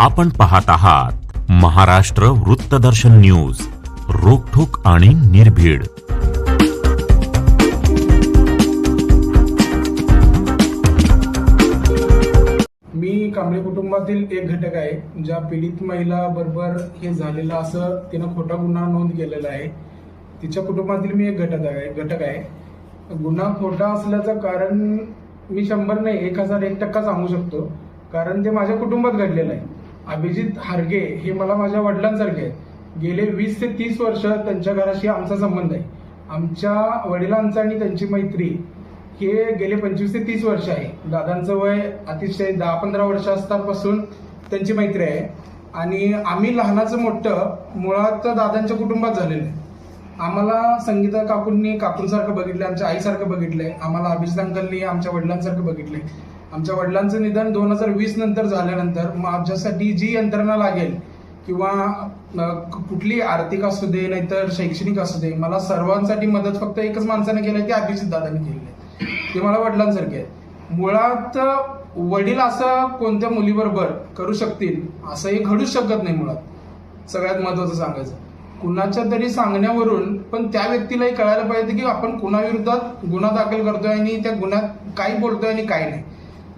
आपण पाहत आहात महाराष्ट्र वृत्तदर्शन न्यूज रोखोक आणि निर्भीड. मी कांबळे कुटुंबातील एक घटक आहे ज्या पीडित महिला बरोबर हे झालेलं असं तिनं खोटा गुन्हा नोंद केलेला आहे. तिच्या कुटुंबातील मी एक घटक आहे घटक आहे. गुन्हा खोटा असल्याचं कारण मी शंभर नाही एक हजार एक टक्का सांगू शकतो. कारण ते माझ्या कुटुंबात घडलेलं आहे. अभिजित हारगे हे मला माझ्या वडिलांसारखे आहेत. गेले वीस ते तीस वर्ष त्यांच्या घराशी आमचा संबंध आहे. आमच्या वडिलांचा आणि त्यांची मैत्री हे गेले पंचवीस ते तीस वर्ष आहे. दादांचं वय अतिशय दहा पंधरा वर्ष असतापासून त्यांची मैत्री आहे. आणि आम्ही लहानाचं मोठं मुळात दादांच्या कुटुंबात झालेलं आहे. आम्हाला संगीता काकूंनी काकूंसारखं बघितलं आमच्या आईसारखं बघितलंय. आम्हाला अभिजित अंकलनी आमच्या वडिलांसारखं बघितलंय. आमच्या वडिलांचं निधन दोन हजार वीस नंतर झाल्यानंतर माझ्यासाठी जी यंत्रणा लागेल किंवा कुठली आर्थिक असू दे नाहीतर शैक्षणिक असू दे मला सर्वांसाठी मदत फक्त एकच माणसाने केली ती अभिजित दादांनी केली आहे. ते मला वडिलांसारखे आहेत. मुळात वडील असं कोणत्या मुलीबरोबर करू शकतील असं हे घडूच शकत नाही मुळात. सगळ्यात महत्वाचं सांगायचं. कुणाच्या तरी सांगण्यावरून पण त्या व्यक्तीलाही कळायला पाहिजे की आपण कुणाविरोधात गुन्हा दाखल करतोय आणि त्या गुन्ह्यात काय बोलतोय आणि काय नाही.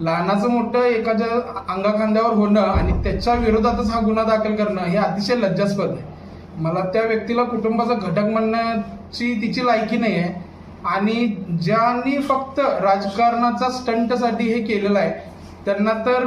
लहानाचं मोठं एकाच्या अंगाखांद्यावर होणं आणि त्याच्या विरोधातच हा गुन्हा दाखल करणं हे अतिशय लज्जास्पद आहे. मला त्या व्यक्तीला कुटुंबाचा घटक म्हणण्याची तिची लायकी नाही आहे आणि ज्यांनी फक्त राजकारणाचा स्टंटसाठी हे केलेलं आहे त्यांना तर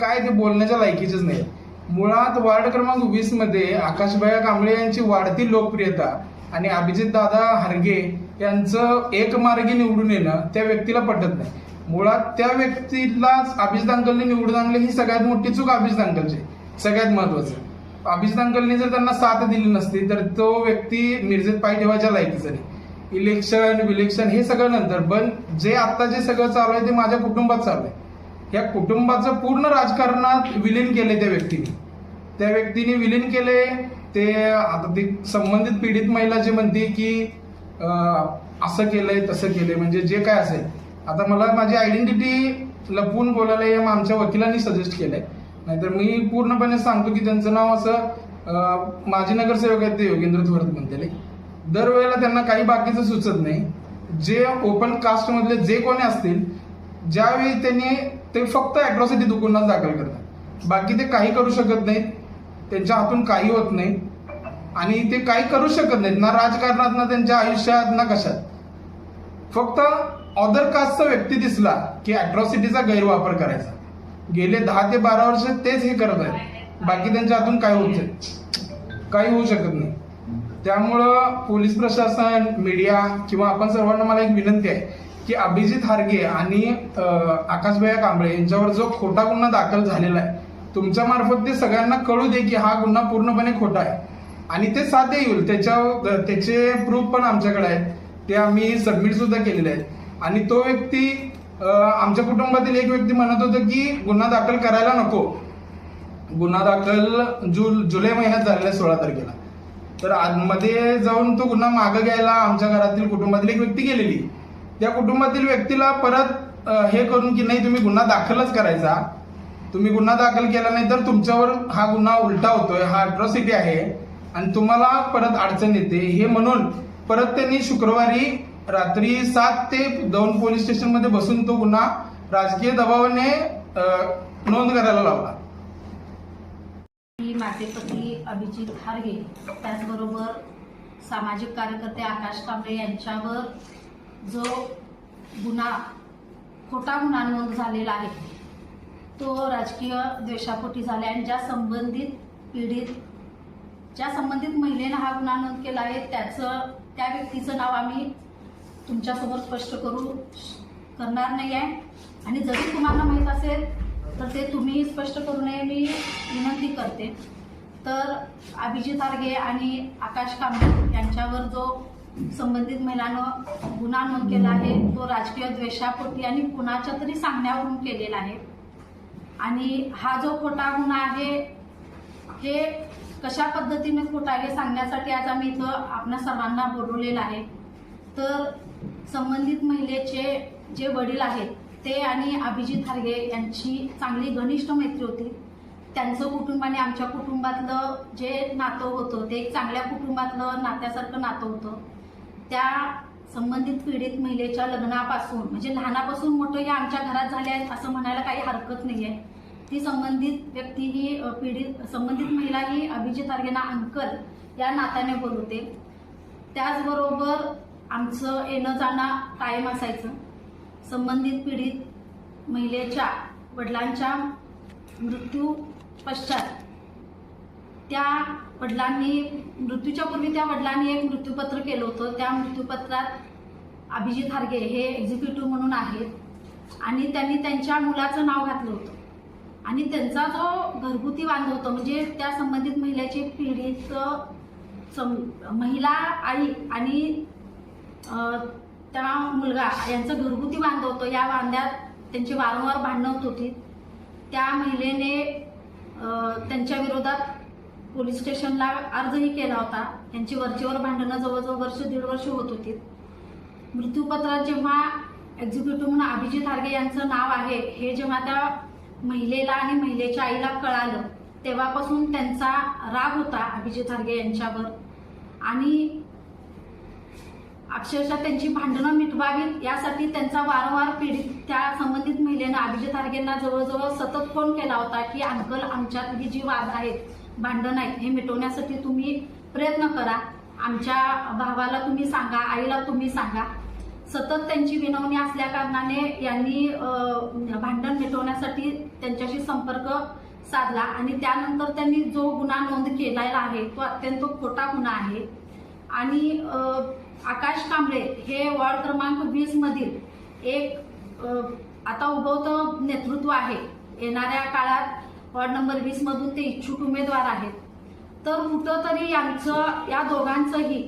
काय ते बोलण्याच्या लायकीचेच नाही. मुळात वार्ड क्रमांक वीसमध्ये आकाशभाया कांबळे यांची वाढती लोकप्रियता आणि अभिजित दादा हरगे यांचं एकमार्गी निवडून येणं त्या व्यक्तीला पटत नाही. मुळात त्या व्यक्तीलाच अभिजित अंकलने निवडून आणले ही सगळ्यात मोठी चूक अभिजित अंकलची सगळ्यात महत्वाचं अभिजित अंकलने जर त्यांना साथ दिली नसती तर तो व्यक्ती मिरजेत पाय ठेवायच्या लायकीचा नाही. इलेक्शन विलेक्शन हे सगळं नंतर. पण जे आता जे सगळं चालू आहे ते माझ्या कुटुंबात चालू आहे. या कुटुंबाचं पूर्ण राजकारणात विलीन केले त्या व्यक्तीने. त्या व्यक्तीने विलीन केले ते आता ते संबंधित पीडित महिला जे म्हणते की असं केलंय तसं केलंय म्हणजे जे काय असेल आता मला माझी आयडेंटिटी लपवून बोलायला या आमच्या वकिलांनी सजेस्ट केलंय. नाहीतर मी पूर्णपणे सांगतो की त्यांचं नाव असं माजी नगरसेवक आहेत ते योगेंद्र थोरात म्हणतेले दरवेळेला त्यांना काही बाकीचं सुचत नाही. जे ओपन कास्टमधले जे कोणी असतील ज्यावेळी त्यांनी ते फक्त अॅट्रॉसिटी दुकानात दाखल करतात. बाकी ते काही करू शकत नाहीत. त्यांच्या हातून काही होत नाही. आणि ते काही करू शकत नाहीत. ना राजकारणात ना त्यांच्या आयुष्यात ना कशात. फक्त ऑदर कास्टचा व्यक्ती दिसला की अॅट्रॉसिटीचा गैरवापर करायचा. गेले दहा ते बारा वर्ष तेच हे करत आहेत. बाकी त्यांच्या हातून काय होत काही होऊ शकत नाही. त्यामुळं पोलीस प्रशासन मीडिया किंवा आपण सर्वांना मला एक विनंती आहे की अभिजित हारगे आणि आकाशभया कांबळे यांच्यावर जो खोटा गुन्हा दाखल झालेला आहे तुमच्या मार्फत ते सगळ्यांना कळू दे की हा गुन्हा पूर्णपणे खोटा आहे. आणि ते साध्य येईल. त्याच्या त्याचे प्रूफ पण आमच्याकडे आहेत. ते आम्ही सबमिट सुद्धा केलेले आहेत. आणि तो व्यक्ती आमच्या कुटुंबातील एक व्यक्ती म्हणत होतं की गुन्हा दाखल करायला नको. गुन्हा दाखल जुल जुलै महिन्यात झालेला सोळा तारखेला. तर आतमध्ये जाऊन तो गुन्हा मागं घ्यायला आमच्या घरातील कुटुंबातील एक व्यक्ती गेलेली. त्या कुटुंबातील व्यक्तीला परत हे करून की नाही तुम्ही गुन्हा दाखलच करायचा. तुम्ही गुन्हा दाखल केला नाही तर तुमच्यावर हा गुन्हा उलटा होतोय हा अट्रॉसिटी आहे आणि तुम्हाला परत अडचण येते. हे म्हणून परत त्यांनी शुक्रवारी रात्री सात ते दोन पोलीस स्टेशनमध्ये बसून तो गुन्हा राजकीय दबावाने नोंद करायला लावला. मी माझे पती अभिजित खारगे त्याचबरोबर सामाजिक कार्यकर्ते आकाश कांबळे यांच्यावर जो गुन्हा खोटा गुन्हा नोंद झालेला आहे तो राजकीय द्वेषापोटी झाला आणि ज्या संबंधित पीडित ज्या संबंधित महिलेनं हा गुन्हा नोंद केला आहे त्याचं त्या व्यक्तीचं नाव आम्ही तुमच्यासमोर स्पष्ट करू करणार नाही आहे. आणि जरी तुम्हाला माहीत असेल तर ते तुम्ही स्पष्ट करू नये. मी विनंती करते. तर अभिजित आर्गे आणि आकाश कांबळे यांच्यावर जो संबंधित महिलानं गुन्हा नोंद केला आहे तो राजकीय द्वेषापोटी आणि कुणाच्या तरी सांगण्यावरून केलेला आहे. आणि हा जो खोटा गुन्हा आहे हे कशा पद्धतीने खोटा आहे हे सांगण्यासाठी आज आम्ही इथं आपल्या सर्वांना बोलवलेलं आहे. तर संबंधित महिलेचे जे वडील आहेत ते आणि अभिजित हारगे यांची चांगली घनिष्ठ मैत्री होती. त्यांचं कुटुंब आणि आमच्या कुटुंबातलं जे नातं होतं ते एक चांगल्या कुटुंबातलं नात्यासारखं नातं होतं. त्या संबंधित पीडित महिलेच्या लग्नापासून म्हणजे लहानापासून मोठं हे आमच्या घरात झाले आहेत असं म्हणायला काही हरकत नाही आहे ती संबंधित व्यक्ती ही पीडित संबंधित महिला ही अभिजित आर्गेना अंकल या नात्याने बोलवते. त्याचबरोबर आमचं येणं जाणं कायम असायचं. संबंधित पीडित महिलेच्या वडिलांच्या मृत्यू पश्चात त्या वडिलांनी मृत्यूच्या पूर्वी त्या वडिलांनी एक मृत्यूपत्र केलं होतं. त्या मृत्यूपत्रात अभिजित हार्गे हे एक्झिक्युटिव्ह म्हणून आहेत आणि त्यांनी त्यांच्या मुलाचं नाव घातलं होतं. आणि त्यांचा जो घरगुती वांद होतं म्हणजे त्या संबंधित महिलेची पीडित सम महिला आई आणि त्या मुलगा यांचं घरगुती वांद होतं. या वांद्यात त्यांची वारंवार भांडणं होत होती. त्या महिलेने त्यांच्या विरोधात पोलीस स्टेशनला अर्जही केला होता. यांची वरचेवर भांडणं जवळजवळ वर्ष दीड वर्ष होत होती. मृत्यूपत्रात जेव्हा एक्झिक्युटिव्ह म्हणून अभिजित हार्गे यांचं नाव आहे हे जेव्हा त्या महिलेला आणि महिलेच्या आईला कळालं तेव्हापासून त्यांचा राग होता अभिजित हार्गे यांच्यावर. आणि अक्षरशः त्यांची भांडणं मिटवावीत यासाठी त्यांचा वारंवार पीडित त्या संबंधित महिलेनं अभिजित हार्गेंना जवळजवळ सतत फोन केला होता की अंकल आमच्यातली जी वाद आहेत भांडण आहेत हे मिटवण्यासाठी तुम्ही प्रयत्न करा. आमच्या भावाला तुम्ही सांगा आईला तुम्ही सांगा. सतत त्यांची विनवणी असल्या कारणाने यांनी भांडण मिटवण्यासाठी त्यांच्याशी संपर्क साधला आणि त्यानंतर त्यांनी जो गुन्हा नोंद केलेला आहे तो अत्यंत खोटा गुन्हा आहे. आणि आकाश कांबळे हे वॉर्ड क्रमांक वीस मधील एक आता उभवतं नेतृत्व आहे. येणाऱ्या काळात वॉर्ड नंबर वीस मधून ते इच्छुक उमेदवार आहेत. तर कुठंतरी यांचं या दोघांचंही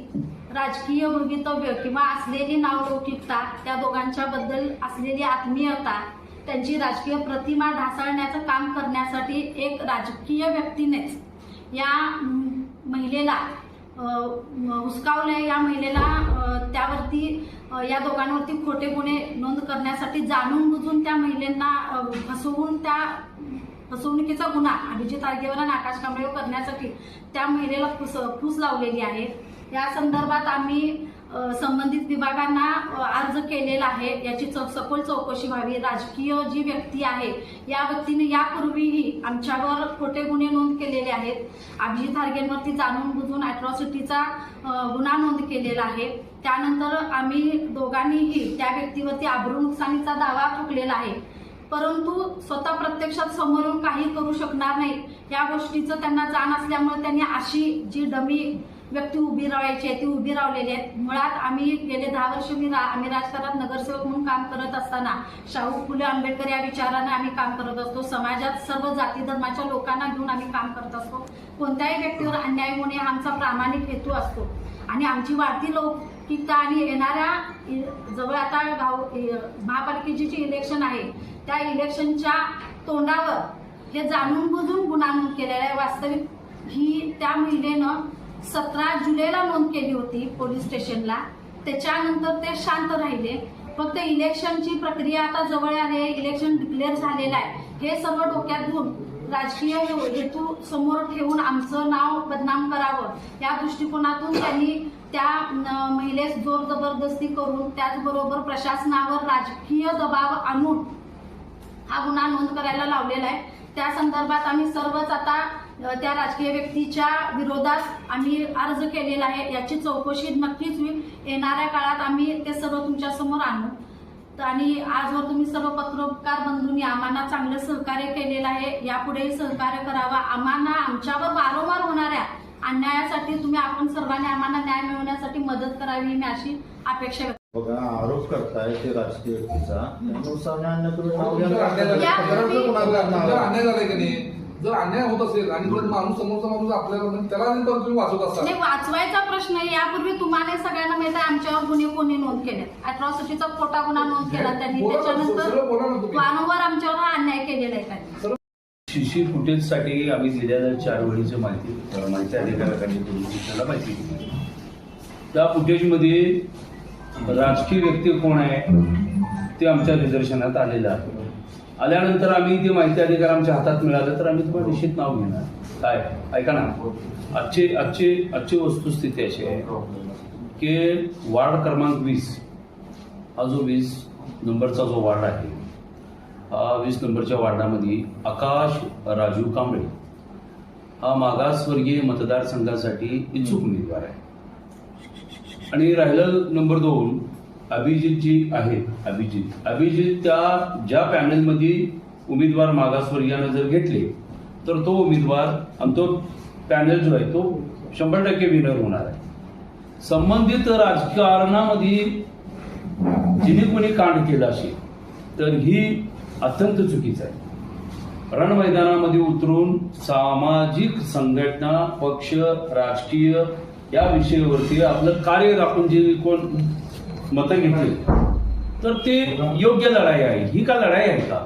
राजकीय भवितव्य किंवा असलेली नावलौकिकता त्या दोघांच्या बद्दल असलेली आत्मीयता त्यांची राजकीय प्रतिमा ढासळण्याचं काम करण्यासाठी एक राजकीय व्यक्तीनेच या महिलेला उसकावले या महिलेला. त्यावरती या दोघांवरती खोटे गुन्हे नोंद करण्यासाठी जाणून बुजून त्या महिलेंना फसवून त्या फसवणुकीचा गुन्हा अभिजित आर्गेवर आणि आकाश कांबळेवर करण्यासाठी त्या महिलेला फुस फूस लावलेली आहे. या संदर्भात आम्ही संबंधित विभागांना अर्ज केलेला आहे. याची चौ सखोल चौकशी व्हावी. राजकीय जी व्यक्ती आहे या व्यक्तीने यापूर्वीही आमच्यावर खोटे गुन्हे नोंद केलेले आहेत. अभिजित हार्गेंवरती जाणून बुजून अॅट्रॉसिटीचा गुन्हा नोंद केलेला आहे. त्यानंतर आम्ही दोघांनीही त्या व्यक्तीवरती आबरू नुकसानीचा दावा ठोकलेला आहे. परंतु स्वतः प्रत्यक्षात समोरून काही करू शकणार नाही. या गोष्टीचं त्यांना जाण असल्यामुळे त्यांनी अशी जी डमी व्यक्ती उभी राहायची आहे ती उभी रावलेली आहेत मुळात आम्ही गेले दहा वर्ष मी रा- आम्ही राजकारणात नगरसेवक म्हणून काम करत असताना शाहू फुले आंबेडकर या विचाराने आम्ही काम करत असतो. समाजात सर्व जाती धर्माच्या लोकांना घेऊन आम्ही काम करत असतो. कोणत्याही व्यक्तीवर अन्याय होणे हा आमचा प्रामाणिक हेतू असतो. आणि आमची वाढती लौकिकता आणि येणाऱ्या इ- जवळ आता गाव महापालिकेची जी इलेक्शन आहे. त्या इलेक्शनच्या तोंडावर हे जाणून बुजून गुन्हा नोंद केलेला आहे. वास्तविक ही त्या महिलेनं सतरा जुलैला नोंद केली होती पोलीस स्टेशनला. त्याच्यानंतर ते शांत राहिले. फक्त इलेक्शनची प्रक्रिया आता जवळ आहे. इलेक्शन डिक्लेअर झालेलं आहे. हे सर्व डोक्यात घेऊन राजकीय हेतू समोर ठेवून आमचं नाव बदनाम करावं. या दृष्टिकोनातून त्यांनी त्या महिलेस जोर जबरदस्ती करून त्याचबरोबर प्रशासनावर राजकीय दबाव आणून हा गुन्हा नोंद करायला लावलेला आहे. त्या संदर्भात आम्ही सर्वच आता त्या राजकीय व्यक्तीच्या विरोधात आम्ही अर्ज केलेला आहे. याची चौकशी नक्कीच होईल. येणाऱ्या काळात आम्ही ते सर्व तुमच्यासमोर आणू. तर आणि आजवर तुम्ही सर्व पत्रकार बंधूंनी आम्हाला चांगलं सहकार्य केलेलं आहे. यापुढेही सहकार्य करावं. आम्हाला आमच्यावर वारंवार होणाऱ्या अन्यायासाठी तुम्ही आपण सर्वांनी आम्हाला न्याय मिळवण्यासाठी मदत करावी मी अशी अपेक्षा व्यक्त बघा आरोप करताय ते राजकीय व्यक्तीचा. त्यानुसार जर अन्याय होत असेल आणि जर माणूस समोरचा माणूस आपल्याला म्हणजे त्याला नंतर तुम्ही वाचवत असता. नाही वाचवायचा प्रश्न आहे. यापूर्वी तुम्हाला सगळ्यांना माहिती आहे आमच्यावर गुन्हे कोणी नोंद केले अॅट्रॉसिटीचा खोटा गुन्हा नोंद केला त्यांनी बोला ना, त्याच्यानंतर सरळ बोला ना तुम्ही. वारंवार आमच्यावर हा अन्याय केलेला आहे त्यांनी. शिशी फुटेजसाठी आम्ही दिलेल्या चार वेळीची माहिती अ, माहिती अधिकाऱ्याकडे दिली. त्याला माहिती दिली. त्या फुटेजमध्ये राजकीय व्यक्ती कोण आहे ते आमच्या निदर्शनात आलेलं आहे. आल्यानंतर आम्ही ती माहिती अधिकार आमच्या हातात मिळालं तर आम्ही तुम्हाला निश्चित नाव घेणार. काय? ऐका ना. आजची आजची आजची वस्तुस्थिती अशी आहे की वार्ड क्रमांक वीस हा जो वीस नंबरचा जो वार्ड आहे हा वीस नंबरच्या वार्डामध्ये आकाश राजू कांबळे हा मागासवर्गीय मतदारसंघासाठी इच्छुक उमेदवार आहे. आणि राहिलं नंबर दोन अभिजित जी आहेत. अभिजित. अभिजित त्या ज्या पॅनलमध्ये उमेदवार मागासवर्गीयानं जर घेतले तर तो उमेदवार आणि तो पॅनल जो आहे तो शंभर टक्के विनर होणार आहे. संबंधित राजकारणामध्ये जिने कोणी कांड केला असेल तर ही अत्यंत चुकीचं आहे. रण मैदानामध्ये उतरून सामाजिक संघटना पक्ष राजकीय या विषयावरती आपलं कार्य दाखवून जे कोण मतं घेतली. तर ते योग्य लढाई आहे. ही का लढाई आहे का?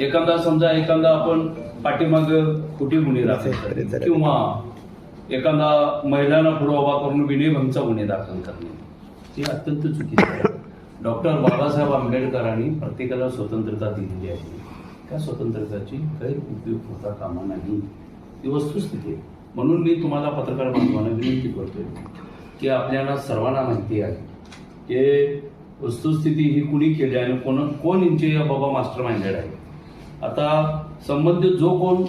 एखादा समजा एखादा आपण पाठीमाग कुठे गुन्हे दाखल किंवा एखादा महिलांना पुढे उभा करून विनयभंगचा गुन्हे दाखल करणे? हे अत्यंत चुकीचं आहे. डॉक्टर बाबासाहेब आंबेडकरांनी प्रत्येकाला स्वतंत्रता दिलेली आहे. त्या स्वतंत्रताची गैरउपयोग होता कामा नाही. ही वस्तुस्थिती आहे. म्हणून मी तुम्हाला पत्रकार बांधवांना विनंती करतोय की आपल्याला सर्वांना माहिती आहे की वस्तुस्थिती ही कुणी केली आणि कोण कोण यांचे या बाबा मास्टर माइंडेड आहे आता संबंधित जो कोण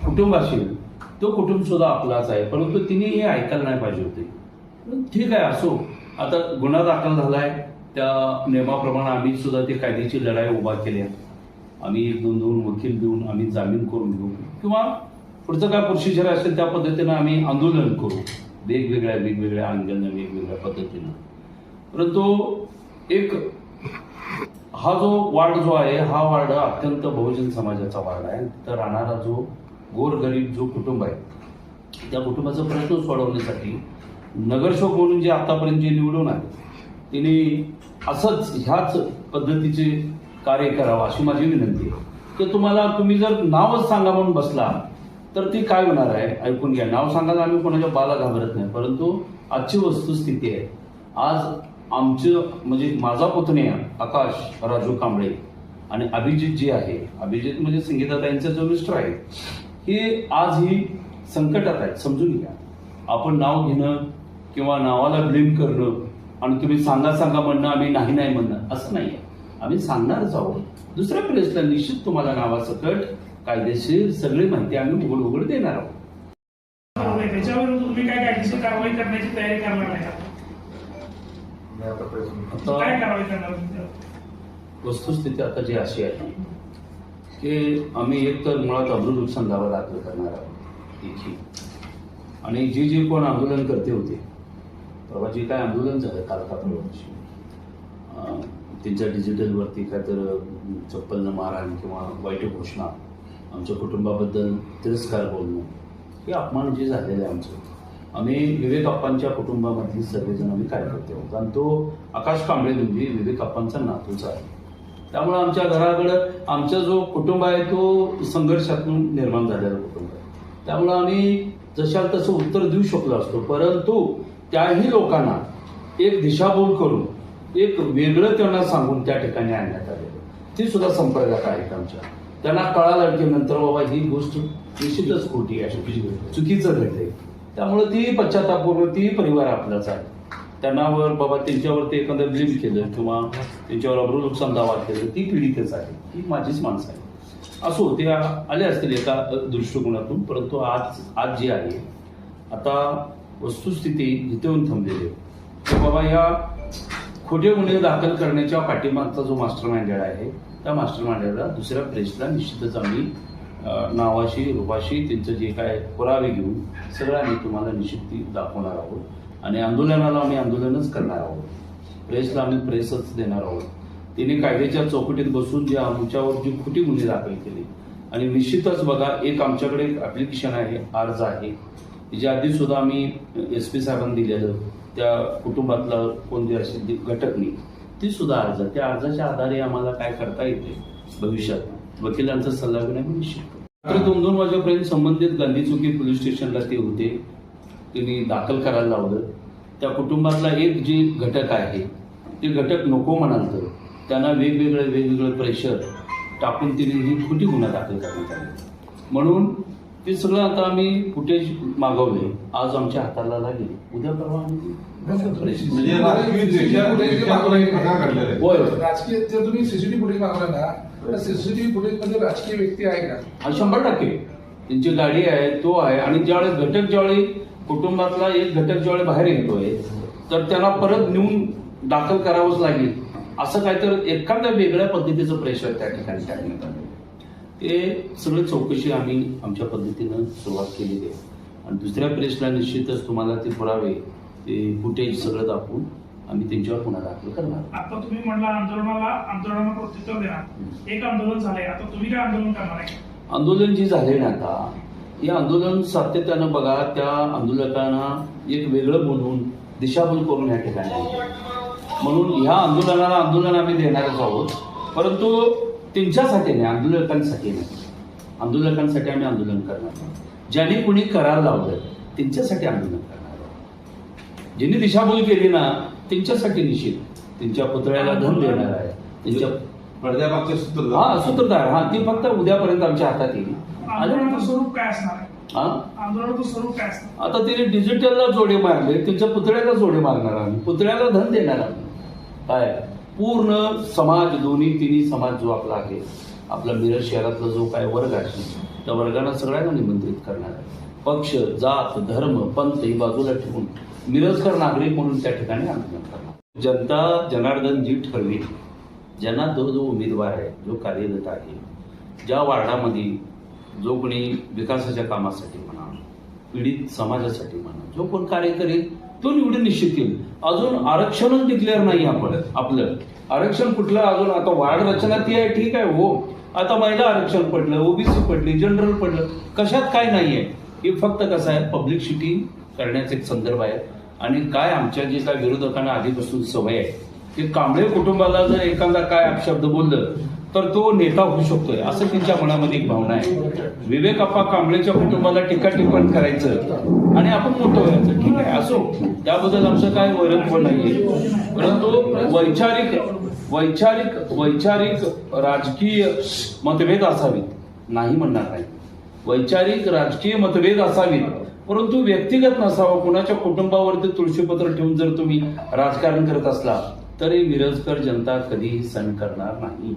कुटुंब असेल तो कुटुंब सुद्धा आपलाच आहे परंतु तिने हे ऐकायला नाही पाहिजे होते. ठीक आहे असो. आता गुन्हा दाखल झालाय त्या नियमाप्रमाणे आम्ही सुद्धा ते कायद्याची लढाई उभा केल्या. आम्ही एक दोन दोन वकील देऊन आम्ही जामीन करून घेऊ. किंवा पुढचं काय प्रोसिजर असेल त्या पद्धतीनं आम्ही आंदोलन करू. वेगवेगळ्या वेगवेगळ्या अंगांना वेगवेगळ्या पद्धतीनं. परंतु एक हा जो वार्ड जो आहे हा वार्ड अत्यंत बहुजन समाजाचा वार्ड आहे. तर राहणारा जो गोरगरीब जो कुटुंब आहे त्या कुटुंबाचा प्रश्न सोडवण्यासाठी नगरसेवक म्हणून जे आतापर्यंत जे निवडून आहे तिने असंच ह्याच पद्धतीचे कार्य करावं अशी माझी विनंती आहे. की तुम्हाला तुम्ही जर नावच सांगा म्हणून बसला तर ती काय होणार आहे? ऐकून घ्या. नाव सांगायला आम्ही कोणाच्या बाला घाबरत नाही. परंतु आजची वस्तुस्थिती आहे. आज आमचं म्हणजे माझा पुतण्या आकाश राजू कांबळे आणि अभिजित जे आहे अभिजित म्हणजे संगीताताईंचा जो मिस्टर आहे हे आज ही संकटात आहेत समजून घ्या. आपण नाव घेणं किंवा नावाला ब्लेम करणं आणि तुम्ही सांगा सांगा म्हणणं आम्ही नाही नाही म्हणणं असं नाही आहे. आम्ही सांगणारच आहोत. दुसऱ्या प्रेसला निश्चित तुम्हाला नावासकट कायदेशीर सगळी माहिती आम्ही उघड उघड देणार आहोत. त्याच्यावर तुम्ही काय कायदेशीर कारवाई करण्याची तयारी करणार नाही आता काय? वस्तुस्थिती आता जी अशी आहे की आम्ही एक तर मुळात अब्रुल नुकसान दावा दाखल करणार आहोत एकही आणि जे जे कोण आंदोलन करते होते तेव्हा जे काय आंदोलन झालं काल का परवा त्यांच्या डिजिटलवरती काय तर चप्पलनं मारहाण किंवा वाईट घोषणा आमच्या कुटुंबाबद्दल तिरस्कार बोलणं हे अपमान जे झालेलं आहे आमचं आम्ही विवेक अप्पांच्या कुटुंबामधली सर्वजण आम्ही काय करते आहोत. आणि तो आकाश कांबळे म्हणजे विवेक अप्पांचा नातूचा आहे. त्यामुळे आमच्या घराकडं आमचा जो कुटुंब आहे तो संघर्षातून निर्माण झालेला कुटुंब आहे. त्यामुळं आम्ही जशाल तसं उत्तर देऊ शकलो असतो परंतु त्याही लोकांना एक दिशाभूल करून एक वेगळं त्यांना सांगून त्या ठिकाणी आणण्यात आलेलं ती सुद्धा संपर्कात आहेत आमच्या. त्यांना कळालं की नंतर बाबा ही गोष्ट निश्चितच खोटी आहे. चुकीचं घडलंय. त्यामुळे ती पश्चातापूर्व ती परिवार आपलाच आहे. त्यांनावर बाबा त्यांच्यावरती एखादं ब्लेम केलं किंवा त्यांच्यावर अब्रू नुकसान दावा केलं ती पीडितच आहे. ती माझीच माणसं आहे असो ते आले असतील एका दृष्टिकोनातून परंतु आज आज जी आहे आता वस्तुस्थिती इथे येऊन थांबलेली आहे. बाबा या खोटे गुन्हे दाखल करण्याच्या पाठीमागचा जो मास्टर माइंडेड आहे त्या मास्टर माइंडेडला दुसऱ्या प्रेसला निश्चितच आम्ही नावाशी रूपाशी त्यांचं जे काय पुरावे घेऊन सगळं आम्ही तुम्हाला निश्चिती दाखवणार आहोत. आणि आंदोलनाला आम्ही आंदोलनच करणार आहोत. प्रेसला आम्ही प्रेसच देणार आहोत. तिने कायद्याच्या चौकटीत बसून जे आमच्यावर जी खोटी गुन्हे दाखल केली आणि निश्चितच बघा एक आमच्याकडे एक ॲप्लिकेशन आहे अर्ज आहे. जे आधी सुद्धा आम्ही एस पी साहेबांनी दिलेलं त्या कुटुंबातला कोणती असे असेल नाही घटकनी ती सुद्धा अर्ज. त्या अर्जाच्या आधारे आम्हाला काय करता येते? भविष्यात. वकिलांचा सल्ला घेणे निश्चित. दोन दोन वाजेपर्यंत संबंधित गांधी चौकी पोलीस स्टेशनला ते होते. त्यांनी दाखल करायला लावलं. त्या कुटुंबातला एक जे घटक आहे ते घटक नको म्हणाल तर त्यांना वेगवेगळे वेगवेगळे प्रेशर टाकून तिने ही खोटी गुन्हा दाखल करण्यात आली. म्हणून ते सगळं आता आम्ही फुटेज मागवले आज आमच्या हाताला लागेल. उद्या परवा आम्ही. होय. राजकीय जर तुम्ही सीसीटीव्ही फुटेज मागवलं ना सीसीटीव्ही फुटेजमध्ये राजकीय व्यक्ती आहे का? हा शंभर टक्के. त्यांची गाडी आहे तो आहे. आणि ज्यावेळेस घटक ज्यावेळी कुटुंबातला एक घटक ज्यावेळी बाहेर येतोय तर त्याला परत नेऊन दाखल करावंच लागेल. असं काहीतरी एखाद्या वेगळ्या पद्धतीचं प्रेशर त्या ठिकाणी टाकण्यात आलं ते सगळी चौकशी आम्ही आमच्या पद्धतीनं सुरुवात केलेली आहे. आणि दुसऱ्या प्रेसला निश्चितच तुम्हाला ते पुरावे ते फुटेज सगळं दाखवून आम्ही त्यांच्यावर पुन्हा दाखल करणार. आता तुम्ही म्हणला आंदोलनाला आंदोलनाला प्रत्युत्तर देणार. एक आंदोलन झालंय. आता तुम्ही काय आंदोलन करणार आहे? आंदोलन जे झाले ना आता हे आंदोलन सातत्यानं बघा त्या आंदोलकांना एक वेगळं बोलून दिशाभूल करून या ठिकाणी. म्हणून ह्या आंदोलनाला आंदोलन आम्ही देणारच आहोत. परंतु त्यांच्यासाठी नाही आंदोलकांसाठी नाही. आंदोलकांसाठी आम्ही आंदोलन करणार. ज्यांनी कुणी करार लावलं त्यांच्यासाठी आंदोलन करणार आहोत. ज्यांनी दिशाभूल केली ना त्यांच्यासाठी निश्चित त्यांच्या पुतळ्याला धन देणार आहे. त्यांच्या पडद्यामागचे सूत्र हा सूत्रधार. हा ती फक्त उद्यापर्यंत आमच्या हातात येईल. आंदोलनाचं स्वरूप काय असणार? आहे आंदोलनाचं स्वरूप काय असणार? आता तिने डिजिटलला जोडे मारले त्यांच्या पुतळ्याला जोडे मारणार आम्ही. पुतळ्याला धन देणार आम्ही. काय? पूर्ण समाज दोन्ही तिन्ही समाज जो आपला आहे आपला मिरज शहरातला जो काय वर्ग आहे त्या वर्गाला सगळ्यांना निमंत्रित करणार आहे. पक्ष जात धर्म पंथ ही बाजूला ठेवून मिरजकर नागरिक म्हणून त्या ठिकाणी आंदोलन करणार. जनता जनार्दन जी ठरवी ज्यांना जो जो उमेदवार आहे जो कार्यरत आहे ज्या वार्डामध्ये जो कोणी विकासाच्या कामासाठी म्हणा पीडित समाजासाठी म्हणा जो कोण कार्य करेल तो निवडून निश्चित येईल. अजून आरक्षणच डिक्लेअर नाही आपण आपलं. आरक्षण कुठलं अजून? आता वार्ड रचना ती आहे ठीक आहे हो. आता महिला आरक्षण पडलं ओबीसी पडली जनरल पडलं कशात काय नाही आहे हे फक्त कसं आहे पब्लिसिटी करण्याचा एक संदर्भ आहे. आणि काय आमच्या जे काय विरोधकांना आधीपासून सवय आहे? की कांबळे कुटुंबाला जर एखादा काय अपशब्द बोललं तर तो नेता होऊ शकतोय असं त्यांच्या मनामध्ये एक भावना आहे. विवेक अप्पा कांबळेच्या कुटुंबाला टीका टिप्पण करायचं आणि आपण मोठं व्हायचं. ठीक आहे असो. त्याबद्दल आमचं काय वैरत्व नाहीये. परंतु वैचारिक वैचारिक वैचारिक राजकीय मतभेद असावेत. नाही म्हणणार नाही. वैचारिक राजकीय मतभेद असावेत. परंतु व्यक्तिगत नसावं कुणाच्या कुटुंबावरती तुळशीपत्र ठेवून जर तुम्ही राजकारण करत असला तरी मिरजकर जनता कधीही सण करणार नाही.